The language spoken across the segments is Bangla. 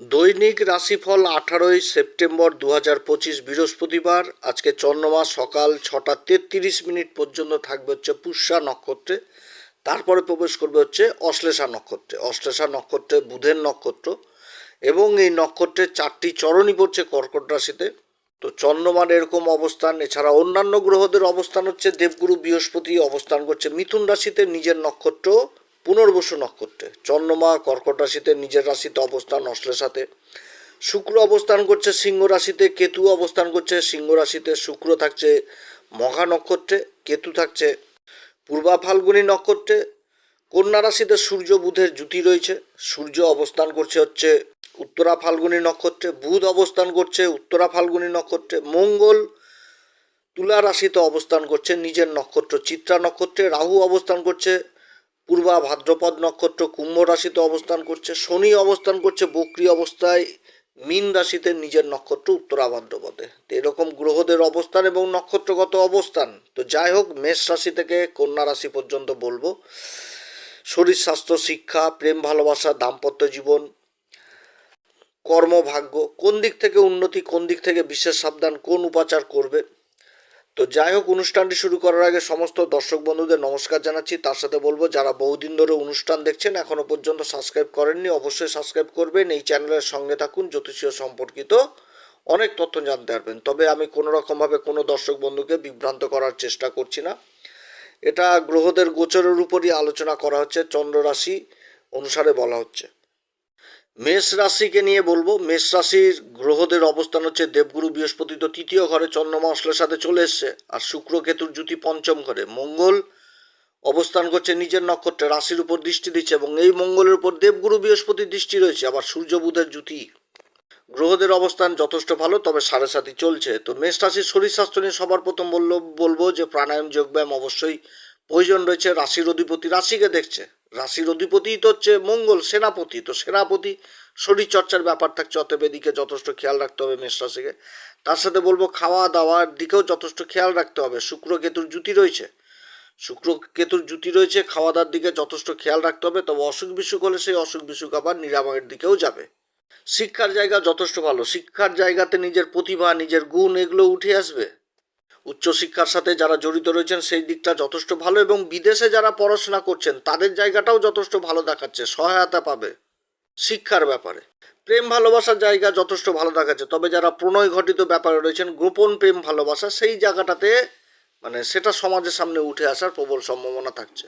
দৈনিক রাশিফল আঠারোই সেপ্টেম্বর দু হাজার পঁচিশ বৃহস্পতিবার। আজকে চন্দ্রমা সকাল ছটা তেত্রিশ মিনিট পর্যন্ত থাকবে হচ্ছে পুষ্যা নক্ষত্রে। তারপরে প্রবেশ করবে হচ্ছে অশ্লেষা নক্ষত্রে। অশ্লেষা নক্ষত্রে বুধের নক্ষত্র এবং এই নক্ষত্রের চারটি চরণই পড়ছে কর্কট রাশিতে। তো চন্দ্রমার এরকম অবস্থান, এছাড়া অন্যান্য গ্রহদের অবস্থান হচ্ছে দেবগুরু বৃহস্পতি, অবস্থান করছে মিথুন রাশিতে নিজের নক্ষত্র। পুনর্বসু নক্ষত্রে। চন্দ্রমা কর্কট রাশিতে নিজের রাশিতে অবস্থান, অশ্লের সাথে। শুক্র অবস্থান করছে সিংহ রাশিতে, কেতু অবস্থান করছে সিংহ রাশিতে, শুক্র থাকছে মঘা নক্ষত্রে, কেতু থাকছে পূর্বা ফাল্গুনী নক্ষত্রে, কন্যা রাশিতে সূর্য, বুধের জুতি রয়েছে। সূর্য অবস্থান করছে হচ্ছে উত্তরা ফাল্গুনী নক্ষত্রে, বুধ অবস্থান করছে উত্তরা ফাল্গুনী নক্ষত্রে, মঙ্গল তুলা রাশিতে অবস্থান করছে নিজের নক্ষত্র, চিত্রা নক্ষত্রে, রাহু অবস্থান করছে পূর্বা ভাদ্রপদ নক্ষত্র কুম্ভ রাশিতে অবস্থান করছে, শনি অবস্থান করছে, বক্রি অবস্থায়, মীন রাশিতে নিজের নক্ষত্র উত্তরা ভাদ্রপদে। তো এরকম গ্রহদের অবস্থান এবং নক্ষত্রগত অবস্থান। তো যাই হোক, মেষ রাশি থেকে কন্যা রাশি পর্যন্ত বলব। শরীর, স্বাস্থ্য, শিক্ষা, প্রেম, ভালোবাসা, দাম্পত্য জীবন, কর্মভাগ্য, কোন দিক থেকে উন্নতি, কোন দিক থেকে বিশেষ সাবধান, কোন উপাচার করবে তো যাই হোক, অনুষ্ঠানটি শুরু করার আগে সমস্ত দর্শক বন্ধুদের নমস্কার জানাচ্ছি। তার সাথে বলব, যারা বহুদিন ধরে অনুষ্ঠান দেখছেন, এখনও পর্যন্ত সাবস্ক্রাইব করেননি, অবশ্যই সাবস্ক্রাইব করবেন। এই চ্যানেলের সঙ্গে থাকুন, জ্যোতিষীয় সম্পর্কিত অনেক তথ্য জানতে পারবেন। তবে আমি কোনো রকমভাবে কোনো দর্শক বন্ধুকে বিভ্রান্ত করার চেষ্টা করছি না। এটা গ্রহদের গোচরের উপরই আলোচনা করা হচ্ছে চন্দ্র রাশি অনুসারে বলা হচ্ছে। মেষ রাশিকে নিয়ে বলব। মেষ রাশির গ্রহদের অবস্থান হচ্ছে দেবগুরু বৃহস্পতি তো তৃতীয় ঘরে চন্দ্রমা অশ্লের সাথে চলে এসছে। আর শুক্র কেতুর জুতি পঞ্চম ঘরে। মঙ্গল অবস্থান করছে নিজের নক্ষত্রে, রাশির উপর দৃষ্টি দিচ্ছে এবং এই মঙ্গলের উপর দেবগুরু বৃহস্পতির দৃষ্টি রয়েছে। আবার সূর্য বুধের জুতি গ্রহদের অবস্থান যথেষ্ট ভালো, তবে সাড়ে সাথী চলছে। তো মেষ রাশির শরীর স্বাস্থ্য নিয়ে সবার প্রথম বলল বলব যে প্রাণায়াম, যোগব্যায়াম অবশ্যই প্রয়োজন রয়েছে। রাশির অধিপতি রাশিকে দেখছে। রাশির অধিপতি তো হচ্ছে মঙ্গল, সেনাপতি। তো সেনাপতি শরীর চর্চার ব্যাপার থাকছে, অতএব এদিকে যথেষ্ট খেয়াল রাখতে হবে মেষ রাশিকে। তার সাথে বলব খাওয়া দাওয়ার দিকেও যথেষ্ট খেয়াল রাখতে হবে। শুক্র কেতুর জুতি রয়েছে। শুক্র কেতুর জুতি রয়েছে খাওয়া দাওয়ার দিকে যথেষ্ট খেয়াল রাখতে হবে, তবে অসুখ বিসুখ হলে সেই অসুখ বিসুখ আবার নিরাময়ের দিকেও যাবে। শিক্ষার জায়গা যথেষ্ট ভালো। শিক্ষার জায়গাতে নিজের প্রতিভা, নিজের গুণ এগুলো উঠে আসবে। উচ্চশিক্ষার সাথে যারা জড়িত রয়েছেন, সেই দিকটা যথেষ্ট ভালো এবং বিদেশে যারা পড়াশোনা করছেন, তাদের জায়গাটাও যথেষ্ট ভালো দেখাচ্ছে, সহায়তা পাবে শিক্ষার ব্যাপারে। প্রেম ভালোবাসার জায়গা যথেষ্ট ভালো দেখাচ্ছে, তবে যারা প্রণয় ঘটিত ব্যাপারে রয়েছেন, গোপন প্রেম ভালোবাসা, সেই জায়গাটাতে মানে সেটা সমাজের সামনে উঠে আসার প্রবল সম্ভাবনা থাকছে।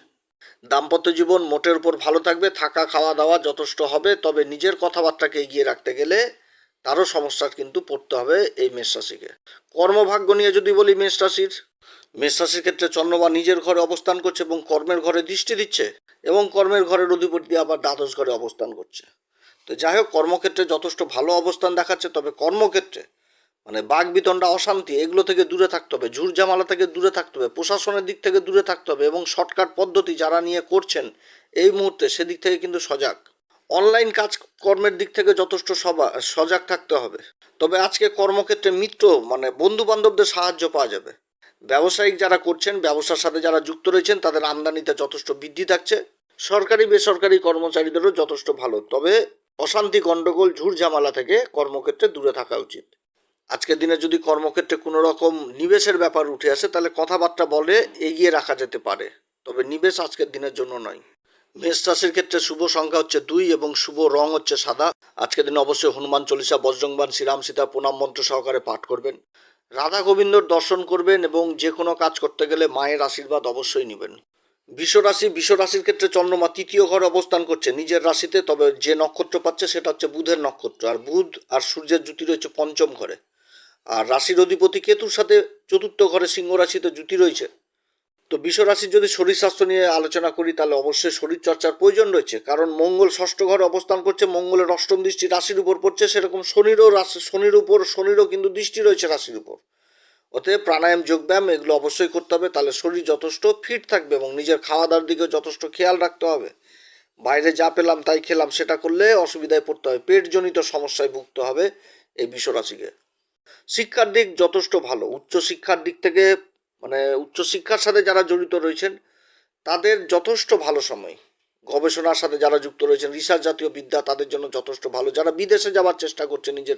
দাম্পত্য জীবন মোটের উপর ভালো থাকবে থাকা খাওয়া দাওয়া যথেষ্ট হবে, তবে নিজের কথাবার্তাকে এগিয়ে রাখতে গেলে তারও সমস্যার কিন্তু পড়তে হবে এই মেষ রাশিকে। কর্মভাগ্য নিয়ে যদি বলি মেষ রাশির মেষ রাশির ক্ষেত্রে চন্দ্রমা নিজের ঘরে অবস্থান করছে এবং কর্মের ঘরে দৃষ্টি দিচ্ছে এবং কর্মের ঘরের অধিপতি আবার দ্বাদশ ঘরে অবস্থান করছে। তো যাই হোক, কর্মক্ষেত্রে যথেষ্ট ভালো অবস্থান দেখাচ্ছে, তবে কর্মক্ষেত্রে মানে বাঘ বিতণ্ডা, অশান্তি, এগুলো থেকে দূরে থাকতে হবে ঝুট ঝামেলা থেকে দূরে থাকতে হবে, প্রশাসনের দিক থেকে দূরে থাকতে হবে এবং শর্টকাট পদ্ধতি যারা নিয়ে করছেন, এই মুহূর্তে সেদিক থেকে কিন্তু সজাগ। অনলাইন কাজ কর্মের দিক থেকে যথেষ্ট সবা, সজাগ থাকতে হবে। তবে আজকে কর্মক্ষেত্রে মিত্র মানে বন্ধু বান্ধবদের সাহায্য পাওয়া যাবে। ব্যবসায়িক যারা করছেন, ব্যবসার সাথে যারা যুক্ত রয়েছেন, তাদের আমদানিতে যথেষ্ট বৃদ্ধি থাকছে। সরকারি, বেসরকারি কর্মচারীদেরও যথেষ্ট ভালো। তবে অশান্তি গণ্ডগোল ঝুট ঝামেলা থেকে কর্মক্ষেত্রে দূরে থাকা উচিত। আজকের দিনে যদি কর্মক্ষেত্রে কোনো রকম নিবেশের ব্যাপার উঠে আসে, তাহলে কথাবার্তা বলে এগিয়ে রাখা যেতে পারে। তবে নিবেশ আজকের দিনের জন্য নয়। মেষ রাশির ক্ষেত্রে শুভ সংখ্যা হচ্ছে দুই এবং শুভ রং হচ্ছে সাদা। আজকের দিনে অবশ্যই হনুমান চল্লিশা বজ্রংবান শ্রীরাম সীতা প্রণাম মন্ত্র সহকারে পাঠ করবেন। রাধা গোবিন্দর দর্শন করবেন এবং যে কোনো কাজ করতে গেলে মায়ের আশীর্বাদ অবশ্যই নেবেন। বিশ্বরাশি বিশ্বরাশির ক্ষেত্রে চন্দ্রমা তৃতীয় ঘরে অবস্থান করছে নিজের রাশিতে, তবে যে নক্ষত্র পাচ্ছে সেটা হচ্ছে বুধের নক্ষত্র, আর বুধ আর সূর্যের জুতি রয়েছে পঞ্চম ঘরে। আর রাশির অধিপতি কেতুর সাথে চতুর্থ ঘরে সিংহ রাশিতে জুতি রয়েছে। তো বিশ্বরাশির যদি শরীর স্বাস্থ্য নিয়ে আলোচনা করি, তাহলে অবশ্যই শরীর চর্চার প্রয়োজন রয়েছে। কারণ মঙ্গল ষষ্ঠ ঘরে অবস্থান করছে, মঙ্গলের অষ্টম দৃষ্টি রাশির উপর পড়ছে, সেরকম শনিরও রাশি, শনির উপর, শনিরও কিন্তু দৃষ্টি রয়েছে রাশির উপর। অতএব প্রাণায়াম, যোগব্যায়াম এগুলো অবশ্যই করতে হবে, তাহলে শরীর যথেষ্ট ফিট থাকবে এবং নিজের খাওয়া দাওয়ার দিকেও যথেষ্ট খেয়াল রাখতে হবে। বাইরে যা পেলাম তাই খেলাম, সেটা করলে অসুবিধায় পড়তে হবে, পেটজনিত সমস্যায় ভুগতে হবে এই বিশ্বরাশিকে। শিক্ষার দিক যথেষ্ট ভালো উচ্চ শিক্ষার দিক থেকে মানে উচ্চশিক্ষার সাথে যারা জড়িত রয়েছেন, তাদের যথেষ্ট ভালো সময়। গবেষণার সাথে যারা যুক্ত রয়েছেন রিসার্চ জাতীয় বিদ্যা তাদের জন্য যথেষ্ট ভালো। যারা বিদেশে যাওয়ার চেষ্টা করছে নিজের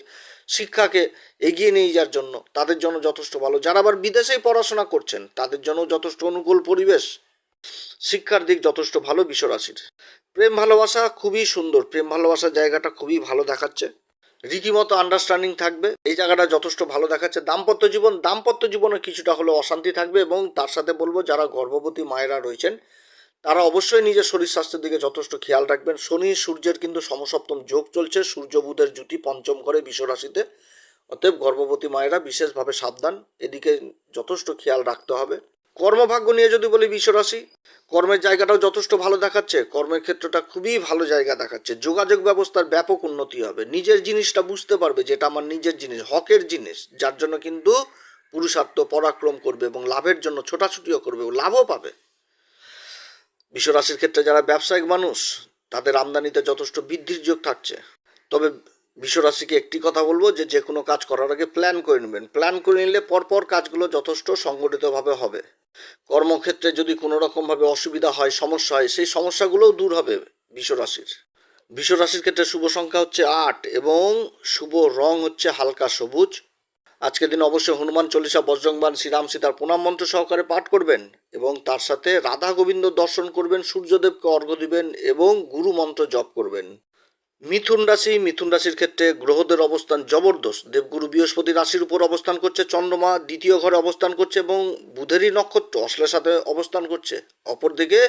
শিক্ষাকে এগিয়ে নিয়ে যাওয়ার জন্য, তাদের জন্য যথেষ্ট ভালো। যারা আবার বিদেশেই পড়াশোনা করছেন, তাদের জন্য যথেষ্ট অনুকূল পরিবেশ। শিক্ষার দিক যথেষ্ট ভালো, বিশ্বরাশির। প্রেম ভালোবাসা খুবই সুন্দর। প্রেম ভালোবাসার জায়গাটা খুবই ভালো দেখাচ্ছে। রীতিমতো আন্ডারস্ট্যান্ডিং থাকবে। এই জায়গাটা যথেষ্ট ভালো দেখাচ্ছে। দাম্পত্য জীবন, দাম্পত্য জীবনে কিছুটা হলেও অশান্তি থাকবে এবং তার সাথে বলব, যারা গর্ভবতী মায়েরা রয়েছেন, তারা অবশ্যই নিজের শরীর স্বাস্থ্যের দিকে যথেষ্ট খেয়াল রাখবেন। শনি সূর্যের কিন্তু সমসপ্তম যোগ চলছে। সূর্য বুধের জুতি পঞ্চম ঘরে বিশ্বরাশিতে অতএব গর্ভবতী মায়েরা বিশেষভাবে সাবধান। এদিকে যথেষ্ট খেয়াল রাখতে হবে। কর্মভাগ্য নিয়ে যদি বলি বিশ্বরাশি, কর্মের জায়গাটাও যথেষ্ট ভালো দেখাচ্ছে, কর্মের ক্ষেত্রটা খুবই ভালো জায়গা দেখাচ্ছে। যোগাযোগ ব্যবস্থার ব্যাপক উন্নতি হবে। নিজের জিনিসটা বুঝতে পারবে যেটা আমার নিজের জিনিস, হকের জিনিস, যার জন্য কিন্তু পুরুষার্থ পরাক্রম করবে এবং লাভের জন্য ছোটাছুটিও করবে ও লাভও পাবে। বিশ্বরাশির ক্ষেত্রে যারা ব্যবসায়িক মানুষ, তাদের আমদানিতে যথেষ্ট বৃদ্ধির যোগ থাকছে। তবে বিশ্বরাশিকে একটি কথা বলব যে যে কোনো কাজ করার আগে প্ল্যান করে নেবেন। প্ল্যান করে নিলে পরপর কাজগুলো যথেষ্ট সংগঠিতভাবে হবে। কর্মক্ষেত্রে যদি কোনো রকমভাবে অসুবিধা হয়, সমস্যা হয়, সেই সমস্যাগুলোও দূর হবে বিশ্বরাশির বিশ্বরাশির ক্ষেত্রে শুভ সংখ্যা হচ্ছে আট এবং শুভ রং হচ্ছে হালকা সবুজ। আজকের দিন অবশ্যই হনুমান চল্লিশা বজ্রংবান শ্রীরাম সীতার প্রণাম মন্ত্র সহকারে পাঠ করবেন এবং তার সাথে রাধা গোবিন্দ দর্শন করবেন, সূর্যদেবকে অর্ঘ্য দিবেন এবং গুরু মন্ত্র জপ করবেন। মিথুন রাশি, মিথুন রাশির ক্ষেত্রে গ্রহদের অবস্থান জবরদস্ত। দেবগুরু বৃহস্পতি রাশির উপর অবস্থান করছে, চন্দ্রমা দ্বিতীয় ঘরে অবস্থান করছে এবং বুধেরই নক্ষত্র অশ্লের সাথে অবস্থান করছে। অপরদিকে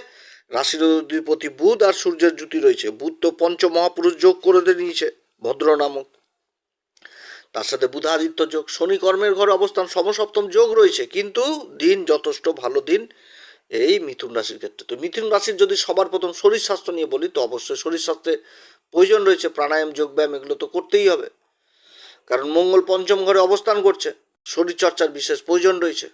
রাশির অধিপতি বুধ আর সূর্যের জুতি রয়েছে। বুধ তো পঞ্চ মহাপুরুষ যোগ করে দিয়ে নিয়েছে, ভদ্র নামক। তার সাথে বুধাদিত্য যোগ, শনি কর্মের ঘরে অবস্থান, সমসপ্তম যোগ রয়েছে। কিন্তু দিন যথেষ্ট ভালো দিন এই মিথুন রাশির ক্ষেত্রে। তো মিথুন রাশির যদি সবার প্রথম শরীর স্বাস্থ্য নিয়ে বলি, তো অবশ্যই শরীর স্বাস্থ্যে প্রয়োজন রয়েছে, প্রাণায়াম, যোগব্যায়াম, এগুলো তো করতেই হবে। কারণ মঙ্গল পঞ্চম ঘরে অবস্থান করছে শরীর চর্চার বিশেষ প্রয়োজন রয়েছে।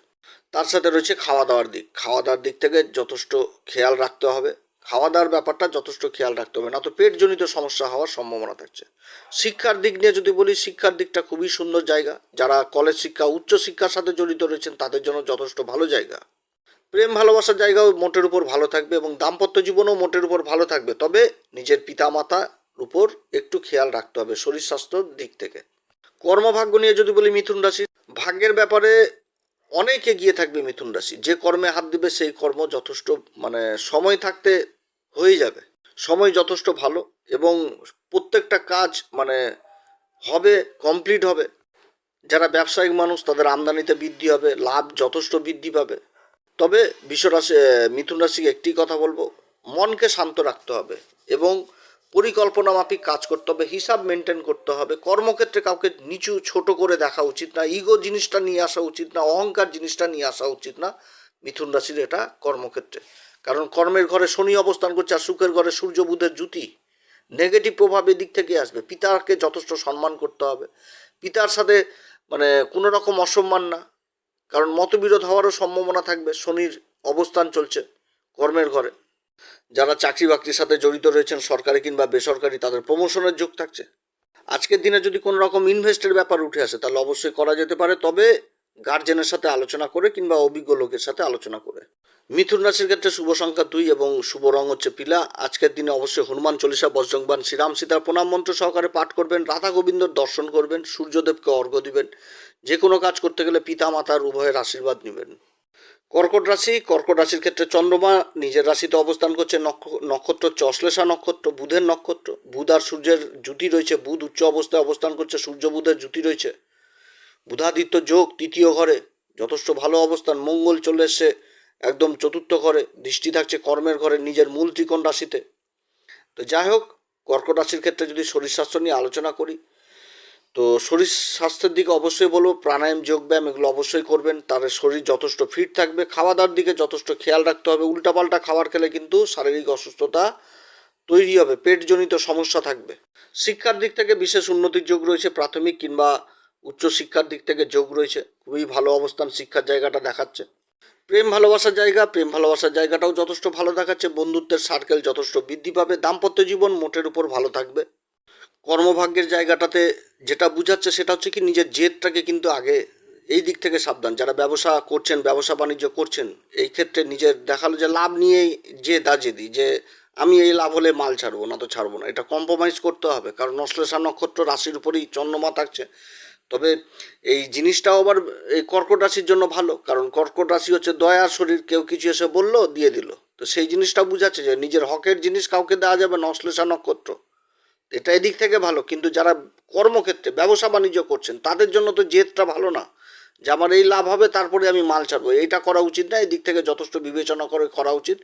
তার সাথে রয়েছে খাওয়া দাওয়ার দিক। খাওয়া দাওয়ার দিক থেকে যথেষ্ট খেয়াল রাখতে হবে। খাওয়া দাওয়ার ব্যাপারটা যথেষ্ট খেয়াল রাখতে হবে, না তো পেটজনিত সমস্যা হওয়ার সম্ভাবনা থাকছে। শিক্ষার দিক নিয়ে যদি বলি, শিক্ষার দিকটা খুবই সুন্দর জায়গা। যারা কলেজ শিক্ষা, উচ্চ শিক্ষার সাথে জড়িত রয়েছেন, তাদের জন্য যথেষ্ট ভালো জায়গা। প্রেম, ভালোবাসার জায়গাও মোটের উপর ভালো থাকবে এবং দাম্পত্য জীবনও মোটের উপর ভালো থাকবে। তবে নিজের পিতামাতার উপর একটু খেয়াল রাখতে হবে শরীর স্বাস্থ্যর দিক থেকে। কর্মভাগ্য নিয়ে যদি বলি মিথুন রাশি, ভাগ্যের ব্যাপারে অনেক এগিয়ে থাকবে মিথুন রাশি। যে কর্মে হাত দিবে সেই কর্ম যথেষ্ট মানে সময় থাকতে হয়ে যাবে। সময় যথেষ্ট ভালো এবং প্রত্যেকটা কাজ মানে হবে কমপ্লিট হবে। যারা ব্যবসায়িক মানুষ তাদের আমদানিতে বৃদ্ধি হবে, লাভ যথেষ্ট বৃদ্ধি পাবে। তবে বিশ্বরাশি, মিথুন রাশিকে একটি কথা বলব, মনকে শান্ত রাখতে হবে এবং পরিকল্পনা মাফিক কাজ করতে হবে, হিসাব মেনটেন করতে হবে। কর্মক্ষেত্রে কাউকে নিচু, ছোট করে দেখা উচিত না ইগো জিনিসটা নিয়ে আসা উচিত না, অহংকার জিনিসটা নিয়ে আসা উচিত না মিথুন রাশির এটা কর্মক্ষেত্রে। কারণ কর্মের ঘরে শনি অবস্থান করছে আর সুখের ঘরে সূর্য বুধের জুতি নেগেটিভ প্রভাব এদিক থেকে আসবে। পিতাকে যথেষ্ট সম্মান করতে হবে। পিতার সাথে মানে কোনো রকম অসম্মান না। কারণ মতবিরোধ হওয়ারও সম্ভাবনা থাকবে। শনির অবস্থান চলছে কর্মের ঘরে। যারা চাকরি বাকরির সাথে জড়িত রয়েছেন, সরকারি কিংবা বেসরকারি, তাদের প্রমোশনের যোগ থাকছে। আজকের দিনে যদি কোনো রকম ইনভেস্টের ব্যাপার উঠে আসে, তাহলে অবশ্যই করা যেতে পারে, তবে গার্জেনের সাথে আলোচনা করে কিংবা অভিজ্ঞ লোকের সাথে আলোচনা করে। মিথুন রাশির ক্ষেত্রে শুভ সংখ্যা দুই এবং শুভ রং হচ্ছে পিলা। আজকের দিনে অবশ্যই হনুমান চল্লিশা, বজ্রংবান শ্রীরাম সীতার প্রণাম মন্ত্র সহকারে পাঠ করবেন, রাধা গোবিন্দর দর্শন করবেন, সূর্যদেবকে অর্ঘ্য দিবেন। যে কোনো কাজ করতে গেলে পিতা মাতার উভয়ের আশীর্বাদ নেবেন। কর্কট রাশি, কর্কট রাশির ক্ষেত্রে চন্দ্রমা নিজের রাশিতে অবস্থান করছে, নক্ষ- নক্ষত্র হচ্ছে অশ্লেষা নক্ষত্র, বুধের নক্ষত্র। বুধ আর সূর্যের জুতি রয়েছে, বুধ উচ্চ অবস্থায় অবস্থান করছে, সূর্য বুধের জুতি রয়েছে। বুধাদিত্য যোগ তৃতীয় ঘরে, যথেষ্ট ভালো অবস্থান, মঙ্গল চলে এসছে, একদম চতুর্থ ঘরে, দৃষ্টি থাকছে কর্মের ঘরে, নিজের মূল ত্রিকোণ রাশিতে। তো যাই হোক, কর্কট রাশির ক্ষেত্রে যদি শরীর স্বাস্থ্য নিয়ে আলোচনা করি তো শরীর স্বাস্থ্যের দিকে অবশ্যই বলব, প্রাণায়াম, যোগব্যায়াম এগুলো অবশ্যই করবেন। তাদের শরীর যথেষ্ট ফিট থাকবে। খাওয়া দাওয়ার দিকে যথেষ্ট খেয়াল রাখতে হবে। উল্টাপাল্টা খাবার খেলে কিন্তু শারীরিক অসুস্থতা তৈরি হবে। পেটজনিত সমস্যা থাকবে। শিক্ষার দিক থেকে বিশেষ উন্নতির যোগ রয়েছে। প্রাথমিক কিংবা উচ্চ শিক্ষার দিক থেকে যোগ রয়েছে। খুবই ভালো অবস্থান শিক্ষার জায়গাটা দেখাচ্ছে। প্রেম ভালোবাসার জায়গা, প্রেম ভালোবাসার জায়গাটাও যথেষ্ট ভালো দেখাচ্ছে। বন্ধুত্বের সার্কেল যথেষ্ট বৃদ্ধি পাবে। দাম্পত্য জীবন মোটের উপর ভালো থাকবে। কর্মভাগ্যের জায়গাটাতে যেটা বুঝাচ্ছে সেটা হচ্ছে কি নিজের জেদটাকে কিন্তু আগে এই দিক থেকে সাবধান। যারা ব্যবসা করছেন, ব্যবসা বাণিজ্য করছেন, এই ক্ষেত্রে নিজের দেখাল যে লাভ নিয়েই যে দাজেদি যে আমি এই লাভ হলে মাল ছাড়বো না তো ছাড়বো না। এটা কম্প্রোমাইজ করতে হবে, কারণ অশ্লেষা নক্ষত্র রাশির উপরেই চন্দ্রমা থাকছে। তবে এই জিনিসটাও আবার এই কর্কট রাশির জন্য ভালো, কারণ কর্কট রাশি হচ্ছে দয়ার শরীর, কেউ কিছু এসে বলল, দিয়ে দিল। তো সেই জিনিসটা বুঝাচ্ছে যে নিজের হকের জিনিস কাউকে দেওয়া যাবে না অশ্লেষা নক্ষত্র। এটা এদিক থেকে ভালো, কিন্তু যারা কর্মক্ষেত্রে ব্যবসা বাণিজ্য করছেন, তাদের জন্য তো জেদটা ভালো না। যে আমার এই লাভ হবে, তারপরে আমি মাল ছাড়বো। এইটা করা উচিত না, এই দিক থেকে যথেষ্ট বিবেচনা করে করা উচিত।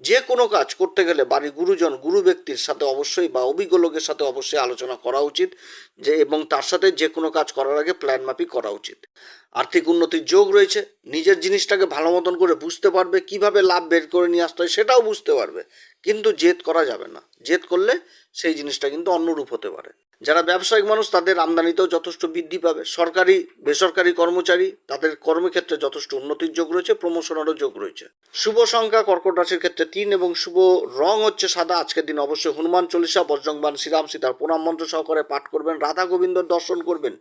যে কোনো কাজ করতে গেলে বাড়ির গুরুজন, গুরু ব্যক্তির সাথে অবশ্যই বা অভিজ্ঞ লোকের সাথে অবশ্যই আলোচনা করা উচিত, যে এবং তার সাথে যে কোনো কাজ করার আগে প্ল্যান মাফিক করা উচিত। আর্থিক উন্নতির যোগ রয়েছে, নিজের জিনিসটাকে ভালো মতন করে বুঝতে পারবে, কীভাবে লাভ বের করে নিয়ে আসতে হয় সেটাও বুঝতে পারবে। কিন্তু জেদ করা যাবে না। জেদ করলে সেই জিনিসটা কিন্তু অন্যরূপ হতে পারে। যারা ব্যবসায়িক মানুষ, তাদের আমদানিতেও যথেষ্ট বৃদ্ধি পাবে। সরকারি, বেসরকারি কর্মচারী, তাদের কর্মক্ষেত্রে যথেষ্ট উন্নতির যোগ রয়েছে প্রমোশনেরও যোগ রয়েছে। শুভ সংখ্যা কর্কট রাশির ক্ষেত্রে তিন এবং শুভ রং হচ্ছে সাদা। আজকের দিন অবশ্যই হনুমান চল্লিশা বজ্রংবান শ্রীরাম সীতার প্রণাম মন্ত্র সহকারে পাঠ করবেন, রাধা গোবিন্দর দর্শন করবেন।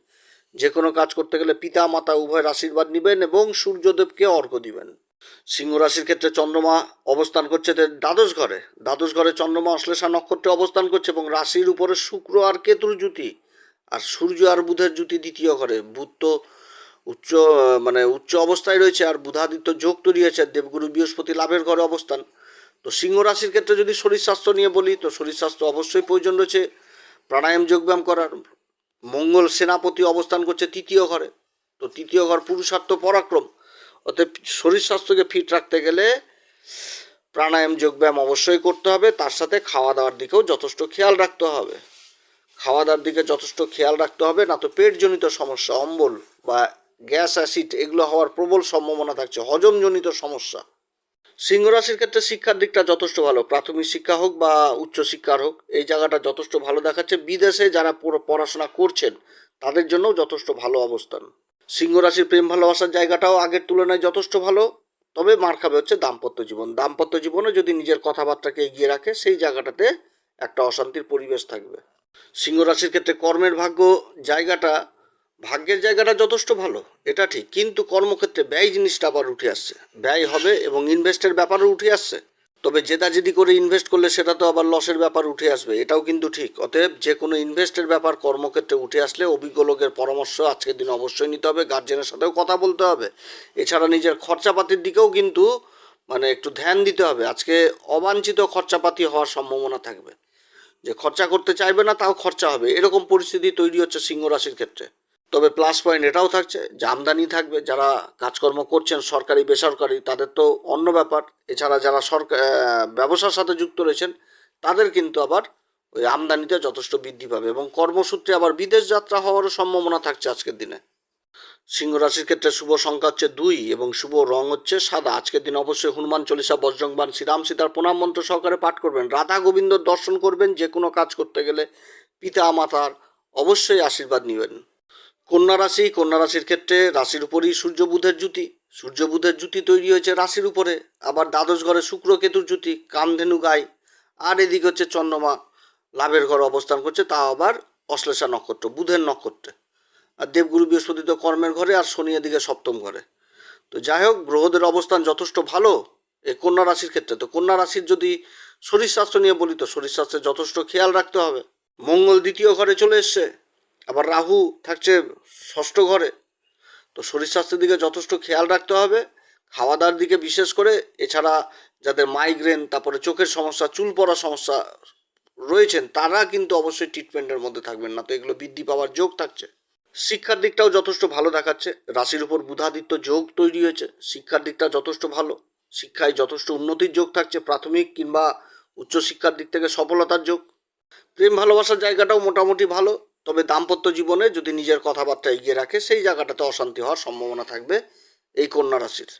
যে কোনো কাজ করতে গেলে পিতা, মাতা উভয়ের আশীর্বাদ নেবেন এবং সূর্যদেবকে অর্ঘ্য দিবেন। সিংহ রাশির ক্ষেত্রে চন্দ্রমা অবস্থান করছে দ্বাদশ ঘরে। দ্বাদশ ঘরে চন্দ্রমা, অশ্লেষা নক্ষত্রে অবস্থান করছে এবং রাশির উপরে শুক্র আর কেতুর জুতি আর সূর্য আর বুধের জুতি দ্বিতীয় ঘরে। বুধ তো উচ্চ মানে উচ্চ অবস্থায় রয়েছে আর বুধাদিত্য যোগ তৈরি হয়েছে। দেবগুরু বৃহস্পতি লাভের ঘরে অবস্থান। তো সিংহ রাশির ক্ষেত্রে যদি শরীর স্বাস্থ্য নিয়ে বলি, তো শরীর স্বাস্থ্য অবশ্যই প্রয়োজন রয়েছে। প্রাণায়াম, যোগব্যায়াম করার মঙ্গল সেনাপতি অবস্থান করছে তৃতীয় ঘরে। তো তৃতীয় ঘর পুরুষার্থ পরাক্রম। অতএব শরীর স্বাস্থ্যকে ফিট রাখতে গেলে প্রাণায়াম, যোগব্যায়াম অবশ্যই করতে হবে। তার সাথে খাওয়া দাওয়ার দিকেও যথেষ্ট খেয়াল রাখতে হবে। খাওয়া দাওয়ার দিকে যথেষ্ট খেয়াল রাখতে হবে, না তো পেটজনিত সমস্যা, অম্বল বা গ্যাস, অ্যাসিড এগুলো হওয়ার প্রবল সম্ভাবনা থাকছে, হজমজনিত সমস্যা। সিংহ রাশির ক্ষেত্রে শিক্ষার দিকটা যথেষ্ট ভালো। প্রাথমিক শিক্ষা হোক বা উচ্চ শিক্ষার হোক, এই জায়গাটা যথেষ্ট ভালো দেখাচ্ছে। বিদেশে যারা পড়াশোনা করছেন, তাদের জন্যও যথেষ্ট ভালো অবস্থান। সিংহ রাশির প্রেম ভালোবাসার জায়গাটাও আগের তুলনায় যথেষ্ট ভালো। তবে মার খাবে হচ্ছে দাম্পত্য জীবন। দাম্পত্য জীবনে যদি নিজের কথাবার্তাকে এগিয়ে রাখে, সেই জায়গাটাতে একটা অশান্তির পরিবেশ থাকবে। সিংহ রাশির ক্ষেত্রে কর্মের ভাগ্য, জায়গাটা ভাগ্যের জায়গাটা যথেষ্ট ভালো, এটা ঠিক। কিন্তু কর্মক্ষেত্রে ব্যয় জিনিসটা আবার উঠে আসছে। ব্যয় হবে এবং ইনভেস্টের ব্যাপারও উঠে আসছে। তবে জেদাজেদি করে ইনভেস্ট করলে সেটা তো আবার লসের ব্যাপার উঠে আসবে, এটাও কিন্তু ঠিক। অতএব যে কোনো ইনভেস্টের ব্যাপার কর্মক্ষেত্রে উঠে আসলে অভিজ্ঞ লোকের পরামর্শ আজকের দিন অবশ্যই নিতে হবে গার্জেনের সাথেও কথা বলতে হবে। এছাড়া নিজের খরচাপাতির দিকেও কিন্তু মানে একটু ধ্যান দিতে হবে। আজকে অবাঞ্ছিত খরচাপাতি হওয়ার সম্ভাবনা থাকবে। যে খরচা করতে চাইবে না, তাও খরচা হবে। এরকম পরিস্থিতি তৈরি হচ্ছে সিংহ রাশির ক্ষেত্রে। তবে প্লাস পয়েন্ট এটাও থাকছে যে আমদানি থাকবে, যারা কাজকর্ম করছেন, সরকারি, বেসরকারি, তাদের তো অন্য ব্যাপার। এছাড়া যারা সরকার ব্যবসার সাথে যুক্ত রয়েছেন, তাদের কিন্তু আবার ওই আমদানিতে যথেষ্ট বৃদ্ধি পাবে এবং কর্মসূত্রে আবার বিদেশ যাত্রা হওয়ারও সম্ভাবনা থাকছে আজকের দিনে। সিংহ রাশির ক্ষেত্রে শুভ সংখ্যা হচ্ছে দুই এবং শুভ রং হচ্ছে সাদা। আজকের দিন অবশ্যই হনুমান চল্লিশা বজ্রংবান শ্রীরাম সীতার প্রণাম মন্ত্র সহকারে পাঠ করবেন। রাধা গোবিন্দর দর্শন করবেন, যে কোনো কাজ করতে গেলে পিতা, মাতার অবশ্যই আশীর্বাদ নেবেন। কন্যা রাশি, কন্যা রাশির ক্ষেত্রে রাশির উপরই সূর্য বুধের জুতি সূর্য বুধের জুতি তৈরি হয়েছে রাশির উপরে। আবার দ্বাদশ ঘরে শুক্র কেতুর জুতি কামধেনু গাই। আর এদিকে হচ্ছে চন্দ্রমা লাভের ঘরে অবস্থান করছে তা আবার অশ্লেষা নক্ষত্র, বুধের নক্ষত্রে। আর দেবগুরু বৃহস্পতি তো কর্মের ঘরে আর শনি এদিকে সপ্তম ঘরে। তো যাই হোক, গ্রহদের অবস্থান যথেষ্ট ভালো এই কন্যা রাশির ক্ষেত্রে। তো কন্যা রাশির যদি শরীর স্বাস্থ্য নিয়ে বলি, তো শরীর স্বাস্থ্যের যথেষ্ট খেয়াল রাখতে হবে। মঙ্গল দ্বিতীয় ঘরে চলে এসছে। আবার রাহু থাকছে ষষ্ঠ ঘরে, তো শরীর স্বাস্থ্যের দিকে যথেষ্ট খেয়াল রাখতে হবে। খাওয়া দাওয়ার দিকে বিশেষ করে, এছাড়া যাদের মাইগ্রেন তারপরে চোখের সমস্যা, চুল পড়ার সমস্যা রয়েছেন, তারা কিন্তু অবশ্যই ট্রিটমেন্টের মধ্যে থাকবেন না, তো এগুলো বৃদ্ধি পাওয়ার যোগ থাকছে। শিক্ষার দিকটাও যথেষ্ট ভালো দেখাচ্ছে, রাশির উপর বুধাদিত্য যোগ তৈরি হয়েছে, শিক্ষার দিকটা যথেষ্ট ভালো, শিক্ষায় যথেষ্ট উন্নতির যোগ থাকছে, প্রাথমিক কিংবা উচ্চশিক্ষার দিক থেকে সফলতার যোগ। প্রেম ভালোবাসার জায়গাটাও মোটামুটি ভালো তবে দাম্পত্য জীবনে যদি নিজের কথাবার্তা এগিয়ে রাখে, সেই জায়গাটাতে অশান্তি হওয়ার সম্ভাবনা থাকবে এই কন্যা রাশির।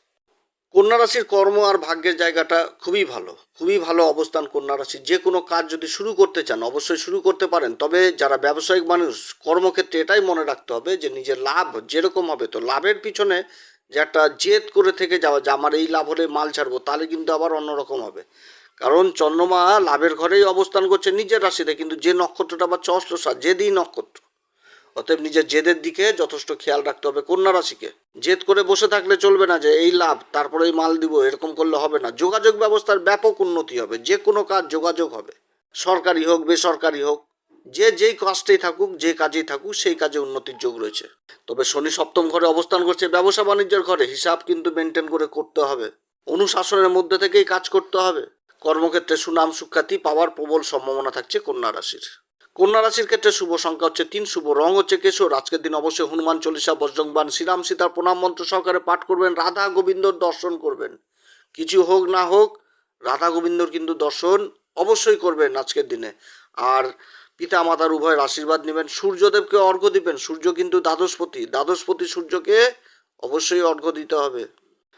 কন্যা রাশির কর্ম আর ভাগ্যের জায়গাটা খুবই ভালো খুবই ভালো অবস্থান কন্যা রাশির। যে কোনো কাজ যদি শুরু করতে চান, অবশ্যই শুরু করতে পারেন, তবে যারা ব্যবসায়িক মানুষ, কর্মক্ষেত্রে এটাই মনে রাখতে হবে যে নিজের লাভ যেরকম হবে, তো লাভের পিছনে যে একটা জেদ করে থেকে যাওয়া, যে আমার এই লাভ হলে মাল ছাড়বো, তাহলে কিন্তু আবার অন্যরকম হবে। কারণ চন্দ্রমা লাভের ঘরেই অবস্থান করছে নিজের রাশিতে, কিন্তু যে নক্ষত্রটা বা চষ্টসা যেদিই নক্ষত্র। অতএব নিজের জেদের দিকে যথেষ্ট খেয়াল রাখতে হবে কন্যা রাশিকে। জেদ করে বসে থাকলে চলবে না যে এই লাভ তারপরেই মাল দিব, এরকম করলে হবে না। যোগাযোগ ব্যবস্থার ব্যাপক উন্নতি হবে, যে কোনো কাজ যোগাযোগ হবে। সরকারি হোক, বেসরকারি হোক, যে যেই কাজটাই থাকুক, যে কাজেই থাকুক, সেই কাজে উন্নতির যোগ রয়েছে। তবে শনি সপ্তম ঘরে অবস্থান করছে ব্যবসা বাণিজ্যের ঘরে। হিসাব কিন্তু মেনটেন করে করতে হবে। অনুশাসনের মধ্যে থেকেই কাজ করতে হবে। কর্মক্ষেত্রে সুনাম সুখ্যাতি পাওয়ার প্রবল সম্ভাবনা থাকছে কন্যা রাশির। কন্যা রাশির ক্ষেত্রে শুভ সংখ্যা হচ্ছে তিন, শুভ রং হচ্ছে কেশর। আজকের দিন অবশ্যই হনুমান চল্লিশা বজ্রংবান শ্রীরাম সীতার প্রণাম মন্ত্র সহকারে পাঠ করবেন, রাধা গোবিন্দর দর্শন করবেন। কিছু হোক না হোক, রাধা গোবিন্দর কিন্তু দর্শন অবশ্যই করবেন আজকের দিনে। আর পিতা মাতার উভয়ের আশীর্বাদ নেবেন, সূর্যদেবকে অর্ঘ্য দিবেন। সূর্য কিন্তু দ্বাদশপতি। দ্বাদশপতি সূর্যকে অবশ্যই অর্ঘ্য দিতে হবে।